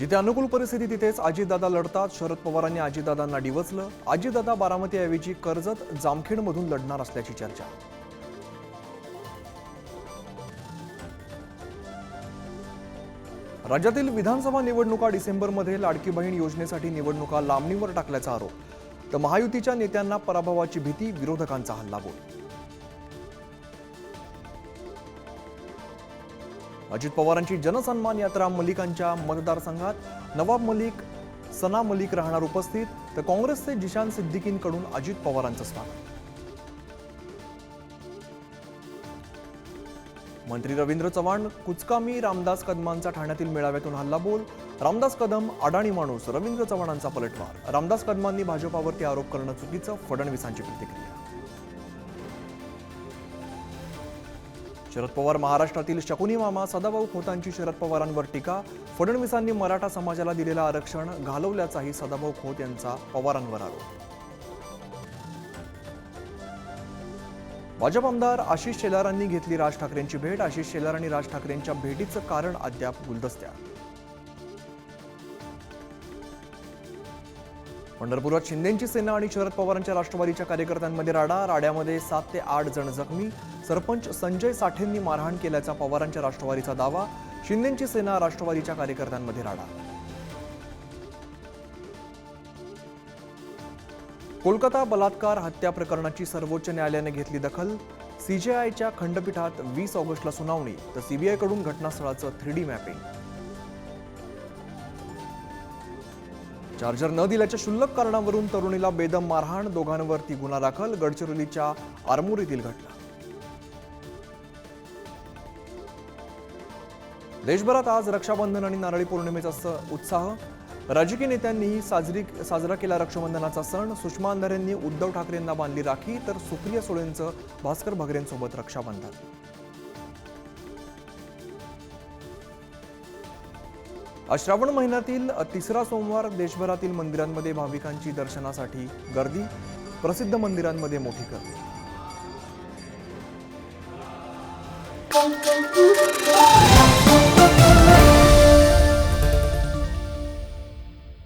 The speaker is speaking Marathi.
जिथे अनुकूल परिस्थिती तिथेच अजितदादा लढतात शरद पवारांनी अजितदादांना डिवचलं. अजितदादा बारामतीऐवजी कर्जत जामखेडमधून लढणार असल्याची चर्चा. राज्यातील विधानसभा निवडणुका डिसेंबरमध्ये लाडकी बहीण योजनेसाठी निवडणुका लांबणीवर टाकल्याचा आरोप. तर महायुतीच्या नेत्यांना पराभवाची भीती विरोधकांचा हल्लाबोल अजित पवारांची जनसन्मान यात्रा मलिकांच्या मतदारसंघात. नवाब मलिक सना मलिक राहणार उपस्थित. तर काँग्रेसचे जिशान सिद्दीकींकडून अजित पवारांचं स्वागत. मंत्री रवींद्र चव्हाण कुचकामी रामदास कदमांचा ठाण्यातील मेळाव्यातून हल्लाबोल. रामदास कदम अडाणी माणूस रवींद्र चव्हाणांचा पलटवार. रामदास कदमांनी भाजपावरती आरोप करणं चुकीचं फडणवीसांची प्रतिक्रिया. शरद पवार महाराष्ट्रातील शकुनी मामा सदाभाऊ खोतांची शरद पवारांवर टीका फडणवीसांनी मराठा समाजाला दिलेलं आरक्षण घालवल्याचाही सदाभाऊ खोत यांचा पवारांवर आरोप. भाजप आमदार आशिष शेलारांनी घेतली राज ठाकरेंची भेट. आशिष शेलार आणि राज ठाकरेंच्या भेटीचं कारण अद्याप गुलदस्त्यात पंढरपुरात शिंदेंची सेना आणि शरद पवारांच्या राष्ट्रवादीच्या कार्यकर्त्यांमध्ये राडा राड्यामध्ये सात ते आठ जण जखमी. सरपंच संजय साठेंनी मारहाण केल्याचा पवारांच्या राष्ट्रवादीचा दावा शिंदेंची सेना राष्ट्रवादीच्या कार्यकर्त्यांमध्ये राडा. कोलकाता बलात्कार हत्या प्रकरणाची सर्वोच्च न्यायालयाने घेतली दखल. सीजेआयच्या खंडपीठात वीस ऑगस्टला सुनावणी तर सीबीआयकडून घटनास्थळाचं थ्री डी मॅपिंग. चार्जर न दिल्याच्या क्षुल्लक कारणावरून तरुणीला बेदम मारहाण दोघांवरती गुन्हा दाखल गडचिरोलीच्या आरमोरीतील घटना. देशभरात आज रक्षाबंधन आणि नारळी पौर्णिमेचा उत्साह. राजकीय नेत्यांनीही साजरी साजरा केला रक्षाबंधनाचा सण. सुषमा अंधारेंनी उद्धव ठाकरेंना बांधली राखी तर सुप्रिया सुळेंचं भास्कर भगरेंसोबत रक्षाबंधन. श्रावण महिन्यातील तिसरा सोमवार देशभरातील मंदिरांमध्ये भाविकांची दर्शनासाठी गर्दी प्रसिद्ध मंदिरांमध्ये मोठी गर्दी.